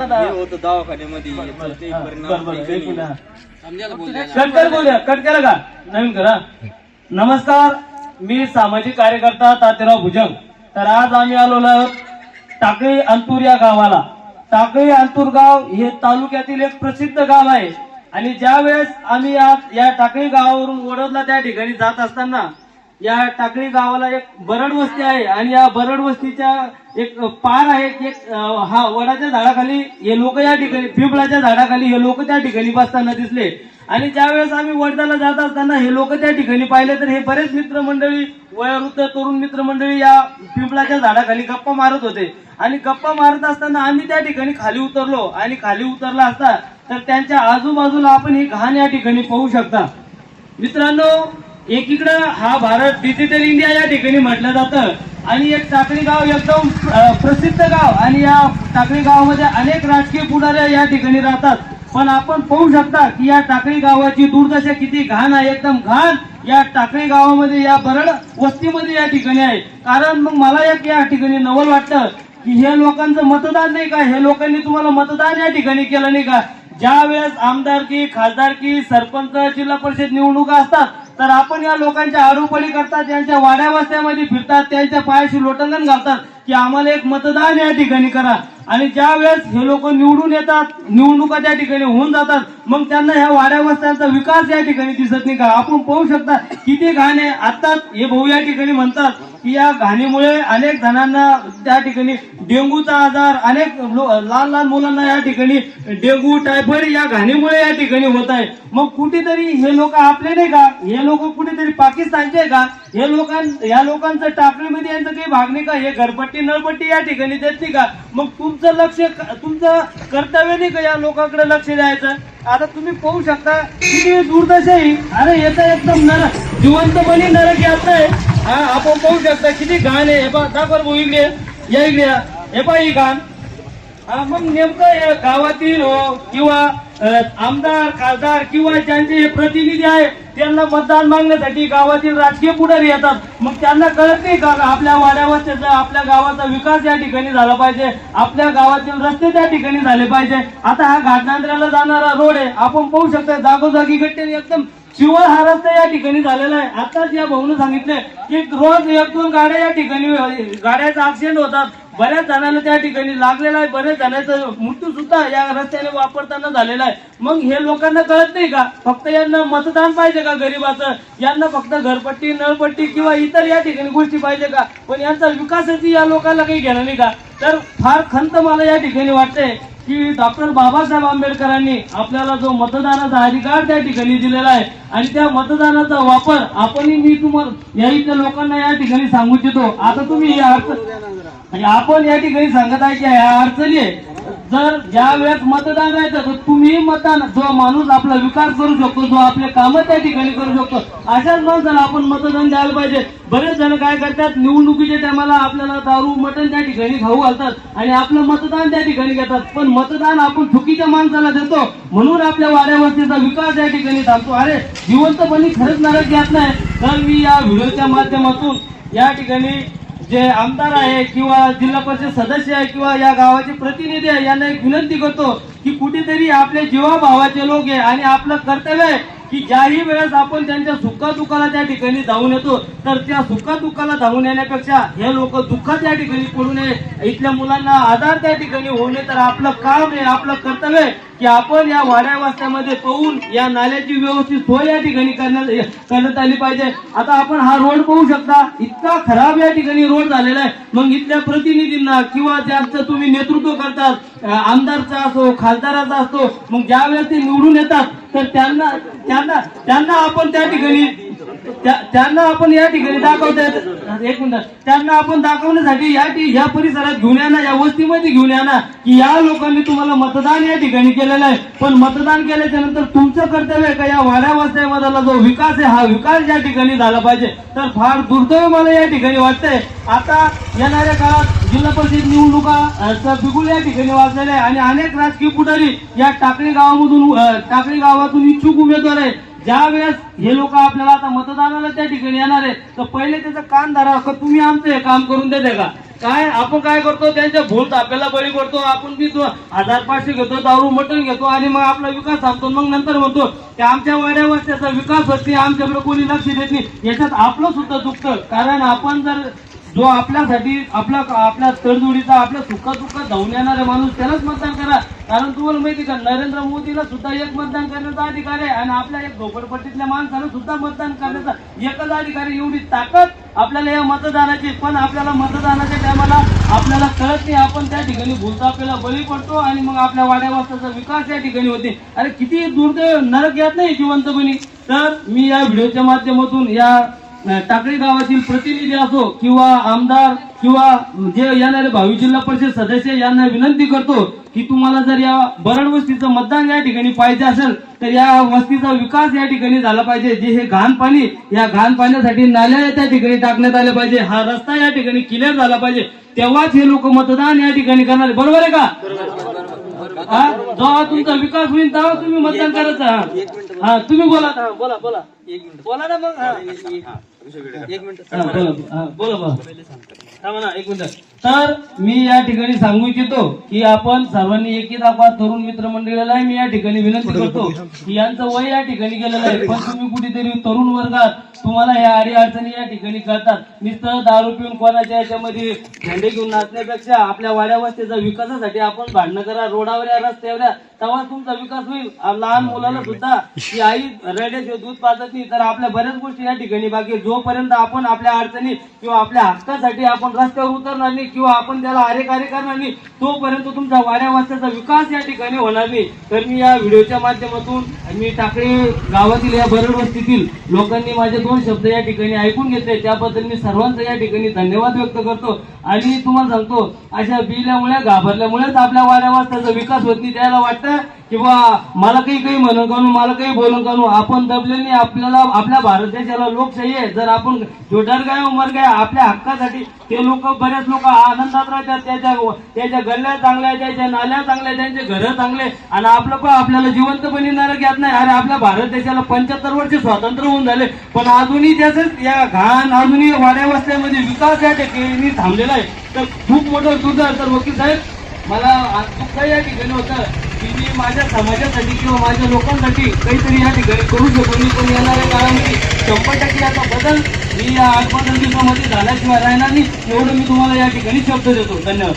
होतं दवाखान्यामध्ये. कट कर बोलूया. कट का? नवीन करा. नमस्कार मी सामाजिक कार्यकर्ता तात्याराव भुजंग. तर आज आम्ही आलो आहोत टाकळी अंतूर या गावाला. टाकळी अंतूर गाव हे तालुक्यातील एक प्रसिद्ध गाव आहे. आणि ज्या वेळेस आम्ही आज या टाकळी गावावरून वडोदला त्या ठिकाणी जात असताना या टाकळी गावाला एक बरड वस्ती आहे आणि या बरड वस्तीच्या एक पार आहे की एक हा वडाच्या झाडाखाली हे लोक या ठिकाणी पिंपळाच्या झाडाखाली हे लोक त्या ठिकाणी बसताना दिसले. आणि ज्यावेळेस आम्ही वडदाला जात असताना हे लोक त्या ठिकाणी पाहिले तर हे बरेच मित्रमंडळी वयोवृद्ध तरुण मित्रमंडळी या पिंपळाच्या झाडाखाली गप्पा मारत होते. आणि गप्पा मारत असताना आम्ही त्या ठिकाणी खाली उतरलो. आणि खाली उतरला असता तर त्यांच्या आजूबाजूला आपण ही घाण या ठिकाणी पाहू शकता. मित्रांनो एकीकडं हा भारत डिजिटल इंडिया या ठिकाणी म्हटलं जातं. आणि एक टाकळी गाव एकदम प्रसिद्ध गाव. आणि या टाकळी गावामध्ये अनेक राजकीय पुढाऱ्या या ठिकाणी राहतात. पण आपण पाहू शकता की या टाकळी गावाची दुर्दशा किती घाण आहे. एकदम घाण या टाकळी गावामध्ये या बरड वस्तीमध्ये या ठिकाणी आहे. कारण मग मला एक या ठिकाणी नवल वाटतं की हे लोकांचं मतदान नाही का? हे लोकांनी तुम्हाला मतदान या ठिकाणी केलं नाही का? ज्या वेळेस आमदारकी खासदारकी सरपंच जिल्हा परिषद निवडणुका असतात तर आपण या लोकांच्या आरोपणी करतात त्यांच्या वाड्या वस्त्यामध्ये फिरतात त्यांच्या पायाशी लोटंगण घालतात. की आम्हाला एक मतदान या ठिकाणी करा. आणि ज्या वेळेस हे लोक निवडून येतात निवडणुका त्या ठिकाणी होऊन जातात मग त्यांना ह्या वाड्या वस्त्यांचा विकास या ठिकाणी दिसत नाही का? आपण पाहू शकता किती घाण आहे हे भाऊ या ठिकाणी म्हणतात की या घाणीमुळे अनेक जणांना त्या ठिकाणी डेंग्यूचा आजार अनेक लो- लहान लहान मुलांना या ठिकाणी डेंग्यू टायफॉइड या घाणीमुळे या ठिकाणी होत आहे. मग कुठेतरी हे लोक आपले नाही का? हे लोक कुठेतरी पाकिस्तानचे का? हे लोकां या लोकांचं टाकळीमध्ये यांचं काही भाग नाही का? हे घरपट्टी नळपट्टी या ठिकाणी देत नाही का? मग तुमचं लक्ष तुमचं कर्तव्य नाही का या लोकांकडे लक्ष द्यायचं? आता तुम्ही पाहू शकता किती दुर्दशा ही अरे येता एकदम नरक जिवंतपणे नरक यात्रा आहे. हा आपण पाहू शकता किती घाण आहे. हे पा दाखवर भाऊ इकडे. या इकडे हे पा ही घाण. मग नेमकं गावातील हो किंवा आमदार खासदार किंवा ज्यांचे हे प्रतिनिधी आहे त्यांना मतदान मागण्यासाठी गावातील राजकीय पुढारी येतात. मग त्यांना कळत नाही का आपल्या वाड्यावस्त्याचा आपल्या गावाचा विकास या ठिकाणी झाला पाहिजे आपल्या गावातील रस्ते त्या ठिकाणी झाले पाहिजे. आता हा घाटनांद्र्याला जाणारा रोड आहे आपण पाहू शकता जागोजागी गट्टे एकदम शिवळ हा रस्ता या ठिकाणी झालेला आहे. आताच या भाऊन सांगितले की रोज एक दोन गाड्या या ठिकाणी गाड्याचा ऍक्सिडेंट होतात. बऱ्याच जणांना त्या ठिकाणी लागलेला आहे बऱ्याच जणांचा मृत्यू सुद्धा या रस्त्याने वापरताना झालेला आहे. मग हे लोकांना कळत नाही का? फक्त यांना मतदान पाहिजे का गरीबाचं? यांना फक्त घरपट्टी नळपट्टी किंवा इतर या ठिकाणी गोष्टी पाहिजे का? पण यांचा विकासाची या लोकांना काही घेणं नाही का? तर फार खंत मला या ठिकाणी वाटते की डॉक्टर बाबासाहेब आंबेडकरांनी आपल्याला जो मतदानाचा अधिकार त्या ठिकाणी दिलेला आहे आणि त्या मतदानाचा वापर आपणही मी तुम्हाला या इथल्या लोकांना या ठिकाणी सांगू इच्छितो. आता तुम्ही आणि आपण या ठिकाणी सांगत आहे की ह्या अडचणी आहे जर ज्या वेळेस मतदान राहायचं तर तुम्ही मतदान जो माणूस आपला विकास करू शकतो जो आपले कामं त्या ठिकाणी करू शकतो अशाच माणसाला आपण मतदान द्यायला पाहिजे. बरेच जण काय करतात निवडणुकीच्या टायमाला आपल्याला दारू मटण त्या ठिकाणी खाऊ घालतात आणि आपलं मतदान त्या ठिकाणी घेतात. पण मतदान आपण चुकीच्या माणसाला देतो म्हणून आपल्या वाड्यावस्तीचा विकास या ठिकाणी थांबतो. अरे जिवंतपणी खरंच नरक घेत नाही. तर मी या व्हिडिओच्या माध्यमातून या ठिकाणी जे आमदार आहे किंवा जिल्हा परिषद सदस्य आहे किंवा या गावाचे प्रतिनिधी आहे यांना एक विनंती करतो की कुठेतरी आपले जीवाभावाचे लोक आहे आणि आपलं कर्तव्य आहे की ज्याही वेळेस आपण त्यांच्या सुखादुखाला त्या ठिकाणी धावून येतो तर त्या सुखादुखाला धावून येण्यापेक्षा हे लोक दुःखात या ठिकाणी पडू नये. इथल्या मुलांना आधार त्या ठिकाणी होऊ नये तर आपलं काम आहे आपलं कर्तव्य आहे की आपण या वाड्या वास्त्यामध्ये पाहून या नाल्याची व्यवस्थित सोय या ठिकाणी करण्यात करण्यात आली पाहिजे. आता आपण हा रोड पाहू शकता इतका खराब या ठिकाणी रोड झालेला आहे. मग इथल्या प्रतिनिधींना किंवा ज्यांचं तुम्ही नेतृत्व करतात आमदारचा असो खासदाराचा असतो मग ज्या वेळेस ते निवडून येतात तर त्यांना त्यांना त्यांना आपण त्या ठिकाणी त्यांना आपण या ठिकाणी दाखवता एक मिनिट. त्यांना आपण दाखवण्यासाठी या या परिसरात घेऊन या ना या वस्तीमध्ये घेऊन या ना की या लोकांनी तुम्हाला मतदान या ठिकाणी केलेलं आहे. पण मतदान केल्याच्यानंतर तुमचं कर्तव्य आहे का या वाड्या वस्त्यामधला जो विकास आहे हा विकास या ठिकाणी झाला पाहिजे. तर फार दुर्दैव मला या ठिकाणी वाटतंय. आता येणाऱ्या काळात जिल्हा परिषद निवडणुका बिगुल या ठिकाणी वाचलेल्या आहे. आणि अनेक राजकीय पुढारी या टाकळी गावामधून टाकळी गावातून इच्छुक उमेदवार आहे. ज्या वेळेस हे लोक आपल्याला आता मतदानाला त्या ठिकाणी येणार आहेत तर पहिले त्याचं कान धरा का तुम्ही आमचं हे काम करून देते का? काय आपण काय करतो? त्यांच्या भूल आपल्याला बळी पडतो आपण बी हजार पाचशे घेतो दारू मटण घेतो आणि मग आपला विकास थांबतो मग नंतर म्हणतो की आमच्या वाड्यावर त्याचा विकास होत नाही आमच्याकडे कोणी लक्ष देत नाही. याच्यात आपलं सुद्धा दुखतं कारण आपण जर जो आपल्यासाठी आपला आपल्या तडजोडीचा आपल्या सुखा दुःखात धावून येणारा माणूस त्यालाच मतदान करा. कारण तुम्हाला माहिती का नरेंद्र मोदीला सुद्धा एक मतदान करण्याचा अधिकार आहे आणि आपल्या एक झोपडपट्टीतल्या माणसाला सुद्धा मतदान करण्याचा एकच अधिकार आहे. एवढी ताकद आपल्याला या मतदानाची. पण आपल्याला मतदानाच्या टायमाला आपल्याला कळत नाही. आपण त्या ठिकाणी भूलतापेला आपल्याला बळी पडतो आणि मग आपल्या वाड्यावास्ताचा विकास या ठिकाणी होते. अरे किती दुर्दैव नरक घेत नाही जिवंतपणी तर मी या व्हिडिओच्या माध्यमातून या टाकळी गावातील प्रतिनिधी असो किंवा आमदार किंवा जे येणारे भावी जिल्हा परिषद सदस्य यांना विनंती करतो की तुम्हाला जर या बरड वस्तीचं मतदान या ठिकाणी पाहिजे असेल तर या वस्तीचा विकास या ठिकाणी झाला पाहिजे. जे हे घाण पाणी या घाण पाण्यासाठी नाल्या त्या ठिकाणी टाकण्यात आले पाहिजे. हा रस्ता या ठिकाणी क्लिअर झाला पाहिजे. तेव्हाच हे लोक मतदान या ठिकाणी करणार. बरोबर आहे का? हा? जेव्हा तुमचा विकास होईल तेव्हा तुम्ही मतदान करायचं हा. हा तुम्ही बोला. बोला बोला. एक मिनिट. बोला ना मग. हा. एक मिनिट. हा, बोला हा, बोला बोला. थांबा ना एक मिनिट. तर मी या ठिकाणी सांगू इच्छितो की आपण सर्वांनी एकी दाखवा तरुण मित्रमंडळाला मी या ठिकाणी विनंती करतो की यांचं वय या ठिकाणी गेलेलं आहे पण तुम्ही कुठेतरी तरुण वर्गात तुम्हाला ह्या अडी अडचणी या ठिकाणी करतात नुसतं दारू पिऊन कोणाच्या याच्यामध्ये झेंडे घेऊन नाचण्यापेक्षा आपल्या वाड्या वस्तीचा विकासासाठी आपण भांडणं करा रोडावर या रस्त्यावर या, तेव्हा तुमचा विकास होईल. आ, लहान मुलाला सुद्धा की आई रड्याशिवाय दूध पाजत नाही तर आपल्या बऱ्याच गोष्टी या ठिकाणी बाकी जोपर्यंत आपण आपल्या अडचणी किंवा आपल्या हक्कासाठी आपण रस्त्यावर उतरणार नाही किंवा आपण त्याला आरे कार्य करणार नाही तोपर्यंत तुमचा वाड्या वास्त्याचा विकास या ठिकाणी होणार नाही. तर मी या व्हिडिओच्या माध्यमातून मी टाकळी गावातील या बरड वस्तीतील लोकांनी माझे दोन शब्द या ठिकाणी ऐकून घेतले. त्याबद्दल मी सर्वांचा या ठिकाणी धन्यवाद व्यक्त करतो. आणि तुम्हाला सांगतो अशा बिल्यामुळे घाबरल्यामुळेच आपल्या वाड्या वास्त्याचा विकास होत नाही त्याला वाटतं किंवा मला काही काही म्हणून कानू मला काही बोलून कानू आपण दबल्याने आपल्याला आपल्या भारत देशाला लोकशाही आहे जर आपण जोडर काय गाय उमर गाय आपल्या हक्कासाठी ते लोक बरेच लोक आनंदात राहतात त्याच्या त्याच्या गल्ल्या चांगल्या त्याच्या नाल्या चांगल्या त्यांचे घरं चांगले आणि आपलं पण आपल्याला जिवंतपणे नरक घेत नाही. अरे आपल्या भारत देशाला पंच्याहत्तर वर्ष स्वातंत्र्य होऊन झाले. पण अजूनही त्याच या घाण अजूनही वाड्या वस्त्यामध्ये विकास या ठिकाणी थांबलेला आहे. तर खूप मोठं सुद्धा तर वकील साहेब मला आज दुःख या ठिकाणी होतं. की मी माझ्या समाजासाठी किंवा माझ्या लोकांसाठी काहीतरी या ठिकाणी करू शकतो मी पण येणाऱ्या काळामध्ये शंभर टक्के याचा बदल मी या आठ पंधरा दिवसामध्ये झाल्याशिवाय राहणार नाही. एवढं मी तुम्हाला या ठिकाणी शब्द देतो. धन्यवाद.